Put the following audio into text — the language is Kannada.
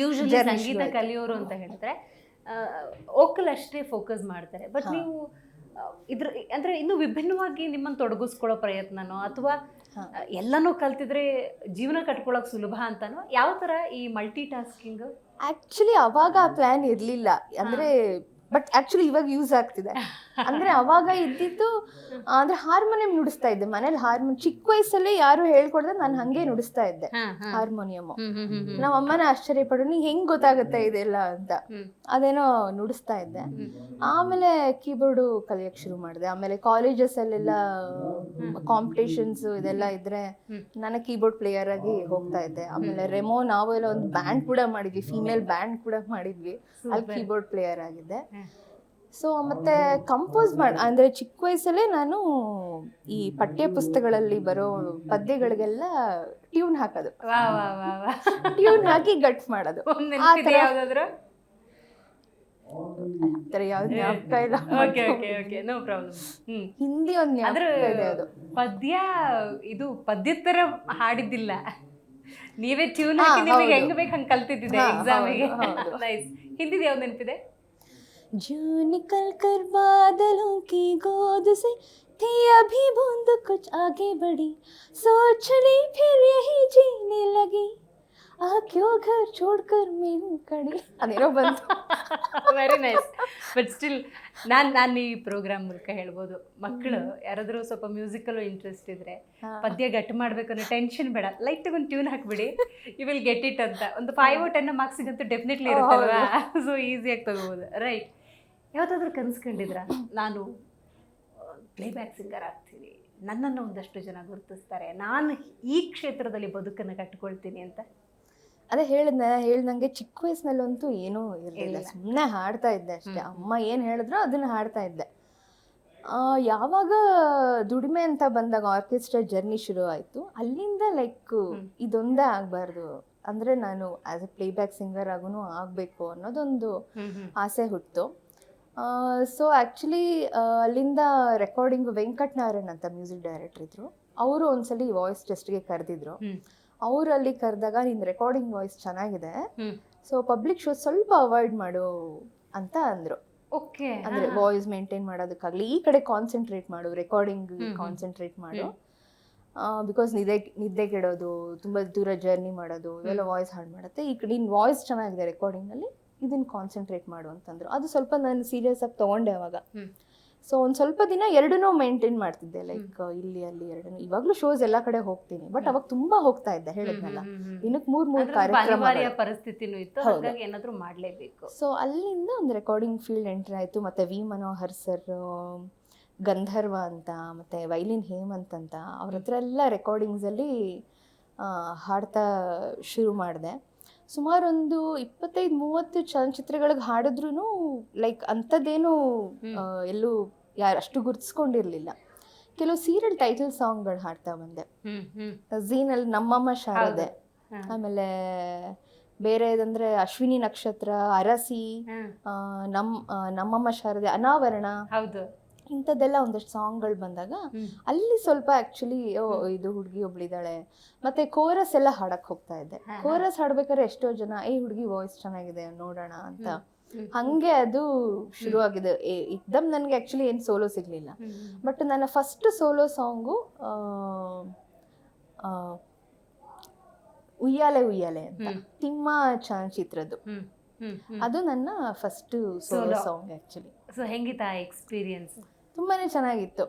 ಯೂಶಲಿ ಸಂಗೀತ ಕಲಿಯೋರು ಅಂತ ಹೇಳಿದ್ರೆ ಓಕಲ್ ಅಷ್ಟೇ ಫೋಕಸ್ ಮಾಡ್ತಾರೆ. ಬಟ್ ನೀವು ಇದ್ರ ಅಂದ್ರೆ ಇನ್ನು ವಿಭಿನ್ನವಾಗಿ ನಿಮ್ಮನ್ನು ತೊಡಗಿಸ್ಕೊಳ್ಳೋ ಪ್ರಯತ್ನನೋ ಅಥವಾ. ಎಲ್ಲನೂ ಕಲ್ತಿದ್ರೆ ಜೀವನ ಕಟ್ಕೊಳ್ಳೋಕೆ ಸುಲಭ ಅಂತನೋ ಯಾವ ತರ ಈ ಮಲ್ಟಿ ಟಾಸ್ಕಿಂಗ್ ಆಕ್ಚುಲಿ ಅವಾಗ ಆ ಪ್ಲಾನ್ ಇರಲಿಲ್ಲ. ಅಂದ್ರೆ ಬಟ್ ಆಕ್ಚುಲಿ ಇವಾಗ ಯೂಸ್ ಆಗ್ತಿದೆ. ಅಂದ್ರೆ ಅವಾಗ ಇದ್ದಿದ್ದು ಅಂದ್ರೆ ಹಾರ್ಮೋನಿಯಂ ನುಡಿಸ್ತಾ ಇದ್ದೆ. ಮನೇಲಿ ಹಾರ್ಮೋನ್ ಚಿಕ್ಕ ವಯಸ್ಸಲ್ಲೇ ಯಾರು ಹೇಳ್ಕೊಡ್ದೆ ನಾನು ಹಂಗೆ ನುಡಿಸ್ತಾ ಇದ್ದೆ. ಹಾರ್ಮೋನಿಯಂ ನಮ್ಮ ಅಮ್ಮನ ಆಶ್ಚರ್ಯ ಪಡೋ ನೀ ಹೆಂಗ್ ಗೊತ್ತಾಗುತ್ತೆ ಇದೆಲ್ಲ ಅಂತ. ಅದೇನೋ ನುಡಿಸ್ತಾ ಇದ್ದೆ. ಆಮೇಲೆ ಕೀಬೋರ್ಡು ಕಲಿಯಕ್ ಶುರು ಮಾಡಿದೆ. ಆಮೇಲೆ ಕಾಲೇಜಸ್ ಅಲ್ಲೆಲ್ಲ ಕಾಂಪಿಟೇಷನ್ಸ್ ಇದೆಲ್ಲ ಇದ್ರೆ. ನಾನು ಕೀಬೋರ್ಡ್ ಪ್ಲೇಯರ್ ಆಗಿ ಹೋಗ್ತಾ ಇದ್ದೆ. ಆಮೇಲೆ ರೆಮೋ ನಾವೆಲ್ಲ ಒಂದು ಬ್ಯಾಂಡ್ ಕೂಡ ಮಾಡಿದ್ವಿ ಫೀಮೇಲ್ ಬ್ಯಾಂಡ್ ಕೂಡ ಮಾಡಿದ್ವಿ. ಅಲ್ಲಿ. ಕೀಬೋರ್ಡ್ ಪ್ಲೇಯರ್ ಆಗಿದ್ದೆ. ಸೊ ಮತ್ತೆ ಕಂಪೋಸ್ ಮಾಡಿ ಅಂದ್ರೆ ಚಿಕ್ಕ ವಯಸ್ಸಲ್ಲೇ ನಾನು ಈ ಪಠ್ಯ ಪುಸ್ತಕಗಳಲ್ಲಿ ಬರೋ ಪದ್ಯಗಳಿಗೆಲ್ಲ ಟ್ಯೂನ್ ಹಾಕೋದು. ಟ್ಯೂನ್ ಹಾಕಿ ಗಟ್ ಮಾಡೋದು ಒಂದ್ ಆ ನೆನ್ಪಿದೆ ಥರ- ಯಾವ್ದಾದ್ರು ಆ ಥರ ಯಾವ್ದು ಜ್ಞಾಪಕ ಇಲ್ಲ Okay okay okay no problem ಹ್ಮ್ ಹಿಂದಿ ಒಂದು ಅದ್ರ ಜ್ಞಾಪಕ ಇದೆ ಅದು ಪದ್ಯ ಇದು ಪದ್ಯದ ತರ ಹಾಡಿದ್ದಿಲ್ಲ ನೀವೇ ಟ್ಯೂನ್ ಹಾ, ಹಾಕಿ ನಿಮಗೆ ಹೌದು. ಹೆಂಗ್ ಬೇಕು ಹಂಗ್ ಕಲ್ತಿದ್ದಿದೆ ಹಾ, ಎಕ್ಸಾಮಿಗೆ ಹೌದು, ಹೌದು. ನೈಸ್ ಹಿಂದಿದ್ ಯಾವ್ದು ನೆನಪಿದೆ जो निकल कर बादलों की गोद से थी अभी बूंद कुछ आगे बढ़ी सोच ली फिर यही जीने लगी ಆ ಕ್ಯೋ ಘರ್ ಚೋಡ್ ಕರ್ ಮೀನು ಕಡಿ. ಅದೇನೋ ಬಂತು. ವೆರಿ ನೈಸ್ ಬಟ್ ಸ್ಟಿಲ್ ನಾನು ನಾನು ಈ ಪ್ರೋಗ್ರಾಮ್ ಮೂಲಕ ಹೇಳ್ಬೋದು. ಮಕ್ಕಳು ಯಾರಾದರೂ ಸ್ವಲ್ಪ ಮ್ಯೂಸಿಕಲ್ಲು ಇಂಟ್ರೆಸ್ಟ್ ಇದ್ರೆ ಪದ್ಯ ಗಟ್ಟು ಮಾಡ್ಬೇಕು ಅನ್ನೋ ಟೆನ್ಷನ್ ಬೇಡ. ಲೈಟ್ ಒಂದು ಟ್ಯೂನ್ ಹಾಕ್ಬಿಡಿ. ಯು ವಿಲ್ ಗೆಟ್ ಇಟ್ ಅಂತ. ಒಂದು ಫೈವ್ ಟೆನ್ ಮಾರ್ಕ್ಸಿಗಂತೂ ಡೆಫಿನೆಟ್ಲಿ ಇರುತ್ತಲ್ವ? ಸೊ ಈಸಿಯಾಗಿ ತಗೋಬೋದು. ರೈಟ್ ಯಾವತ್ತಾದ್ರೂ ಕನ್ಸ್ಕೊಂಡಿದ್ರಾ? ನಾನು ಪ್ಲೇಬ್ಯಾಕ್ ಸಿಂಗರ್ ಆಗ್ತೀನಿ. ನನ್ನನ್ನು ಒಂದಷ್ಟು ಜನ ಗುರುತಿಸ್ತಾರೆ. ನಾನು ಈ ಕ್ಷೇತ್ರದಲ್ಲಿ ಬದುಕನ್ನು ಕಟ್ಕೊಳ್ತೀನಿ ಅಂತ. ಅದೇ ಹೇಳಿದ್ನ ಹೇಳ್ದಂಗೆ ಚಿಕ್ಕ ವಯಸ್ಸಿನಲ್ಲಂತೂ ಏನೂ ಇರಲಿಲ್ಲ. ಸುಮ್ಮನೆ ಹಾಡ್ತಾ ಇದ್ದೆ ಅಷ್ಟೇ. ಅಮ್ಮ ಏನು ಹೇಳಿದ್ರು ಅದನ್ನ ಹಾಡ್ತಾ ಇದ್ದೆ. ಆ, ಯಾವಾಗ ದುಡಿಮೆ ಅಂತ ಬಂದಾಗ ಆರ್ಕೆಸ್ಟ್ರಾ ಜರ್ನಿ ಶುರು ಆಯಿತು. ಅಲ್ಲಿಂದ ಲೈಕ್. ಇದೊಂದೇ ಆಗಬಾರ್ದು. ಅಂದರೆ ನಾನು ಆ್ಯಸ್ ಎ ಪ್ಲೇಬ್ಯಾಕ್ ಸಿಂಗರ್ ಆಗೂ ಆಗಬೇಕು ಅನ್ನೋದೊಂದು ಆಸೆ ಹುಟ್ಟಿತು ಸೊ ಆ್ಯಕ್ಚುಲಿ ಅಲ್ಲಿಂದ ರೆಕಾರ್ಡಿಂಗ್ ವೆಂಕಟ್ ನಾರಾಯಣ್ ಅಂತ ಮ್ಯೂಸಿಕ್ ಡೈರೆಕ್ಟರ್ ಇದ್ರು. ಅವರು ಒಂದ್ಸಲಿ ವಾಯ್ಸ್ ಟೆಸ್ಟ್ಗೆ ಕರೆದಿದ್ರು. ಹ್ಮ್. ಅವರು ಅಲ್ಲಿ ಕರೆದಾಗ ನಿನ್ ರೆಕಾರ್ಡಿಂಗ್ ವಾಯ್ಸ್ ಚೆನ್ನಾಗಿದೆ. ಸೊ ಪಬ್ಲಿಕ್ ಶೋ ಸ್ವಲ್ಪ ಅವಾಯ್ಡ್ ಮಾಡು ಅಂತ ಅಂದ್ರು. ಓಕೆ ಅಂದ್ರೆ ವಾಯ್ಸ್ ಮೇಂಟೈನ್ ಮಾಡೋದಕ್ಕಾಗ್ಲಿ ಈ ಕಡೆ ಕಾನ್ಸಂಟ್ರೇಟ್ ಮಾಡು ರೆಕಾರ್ಡಿಂಗ್. ಕಾನ್ಸಂಟ್ರೇಟ್ ಮಾಡು. ಬಿಕಾಸ್ ನಿದ್ದೆ ನಿದ್ದೆ ಕೆಡೋದು ತುಂಬ ದೂರ ಜರ್ನಿ ಮಾಡೋದು ಇವೆಲ್ಲ ವಾಯ್ಸ್ ಹಾಳು ಮಾಡುತ್ತೆ. ಈ ಕಡೆ ನಿನ್ನ ವಾಯ್ಸ್ ಚೆನ್ನಾಗಿದೆ ರೆಕಾರ್ಡಿಂಗಲ್ಲಿ ಇದನ್ನ ಕಾನ್ಸಂಟ್ರೇಟ್ ಮಾಡು ಅಂತಂದ್ರು. ಅದು ಸ್ವಲ್ಪ ನಾನು ಸೀರಿಯಸ್ ಆಗಿ ತಗೊಂಡೆ ಅವಾಗ. ಸೊ ಒಂದು ಸ್ವಲ್ಪ ದಿನ ಎರಡನ್ನೂ ಮೇಂಟೈನ್ ಮಾಡ್ತಿದ್ದೆ ಲೈಕ್ ಇಲ್ಲಿ ಅಲ್ಲಿ ಎರಡನ್ನೂ. ಇವಾಗಲೂ ಶೋಸ್ ಎಲ್ಲ ಕಡೆ ಹೋಗ್ತೀನಿ ಬಟ್ ಅವಾಗ ತುಂಬಾ ಹೋಗ್ತಾ ಇದ್ದೆ ಹೇಳಿದ್ನಲ್ಲ. ದಿನಕ್ಕೆ ಮೂರ್ ಮೂರು ಕಾರ್ಯಕ್ರಮ ಪರಿಸ್ಥಿತಿನೂ ಇತ್ತು. ಹಾಗಾಗಿ ಏನಾದರೂ ಮಾಡಲೇಬೇಕು. ಸೊ ಅಲ್ಲಿಂದ ಒಂದು ರೆಕಾರ್ಡಿಂಗ್ ಫೀಲ್ಡ್ ಎಂಟ್ರಿ ಆಯಿತು ಮತ್ತು ವಿ ಮನೋಹರ್ ಸರ್ ಗಂಧರ್ವ ಅಂತ ಮತ್ತು ವೈಲಿನ್ ಹೇಮಂತ್ ಅಂತ ಅವ್ರ ಹತ್ರ ಎಲ್ಲ ರೆಕಾರ್ಡಿಂಗ್ಸಲ್ಲಿ ಹಾಡ್ತಾ ಶುರು ಮಾಡಿದೆ. ಸುಮಾರು ಒಂದು ಇಪ್ಪತ್ತೈದು ಮೂವತ್ತು ಚಲನಚಿತ್ರಗಳಿಗೆ ಹಾಡಿದ್ರು ಲೈಕ್ ಅಂಥದ್ದೇನು. ಎಲ್ಲೂ ಯಾರು ಅಷ್ಟು ಗುರ್ತಿಸ್ಕೊಂಡಿರಲಿಲ್ಲ. ಕೆಲವು ಸೀರಿಯಲ್ ಟೈಟಲ್ ಸಾಂಗ್ಗಳು ಹಾಡ್ತಾ ಬಂದೆ. ಝೀನಲ್ಲಿ ನಮ್ಮಮ್ಮ ಶಾರದೆ. ಆಮೇಲೆ ಬೇರೆ ಇದಂದ್ರೆ ಅಶ್ವಿನಿ ನಕ್ಷತ್ರ ಅರಸಿ ನಮ್ ನಮ್ಮಮ್ಮ ಶಾರದೆ ಅನಾವರಣ. ಹೌದು. ಇಂಥದ್ದೆಲ್ಲ ಒಂದಷ್ಟು ಸಾಂಗ್ಗಳು ಬಂದಾಗ ಅಲ್ಲಿ ಸ್ವಲ್ಪ ಆಕ್ಚುಲಿ ಇದು ಹುಡುಗಿ ಒಬ್ಳಿದಾಳೆ. ಮತ್ತೆ ಕೋರಸ್ ಎಲ್ಲ ಹಾಡಕ್ ಹೋಗ್ತಾ ಇದ್ದೆ. ಕೋರಸ್ ಹಾಡ್ಬೇಕಾದ್ರೆ ಎಷ್ಟೋ ಜನ ಏ ಹುಡುಗಿ ವಾಯ್ಸ್ ಚೆನ್ನಾಗಿದೆ ನೋಡೋಣ ಅಂತ. ಹಂಗೆ ಅದು ಶುರುವಾಗಿದೆ. ಇದ್ದಮ್ ನನಗೆ ಆಕ್ಚುಲಿ ಏನು ಸೋಲೋ ಸಿಗ್ಲಿಲ್ಲ. ಬಟ್ ನನ್ನ ಫಸ್ಟ್ ಸೋಲೋ ಸಾಂಗು ಉಯ್ಯಾಲೆ ಉಯ್ಯಾಲೆ ಅಂತ. ತಿಮ್ಮ ಚಲನಚಿತ್ರದ್ದು. ಅದು ನನ್ನ first solo song actually so ಹೆಂಗಿತ್ತ experience ತುಂಬಾನೇ ಚೆನ್ನಾಗಿತ್ತು.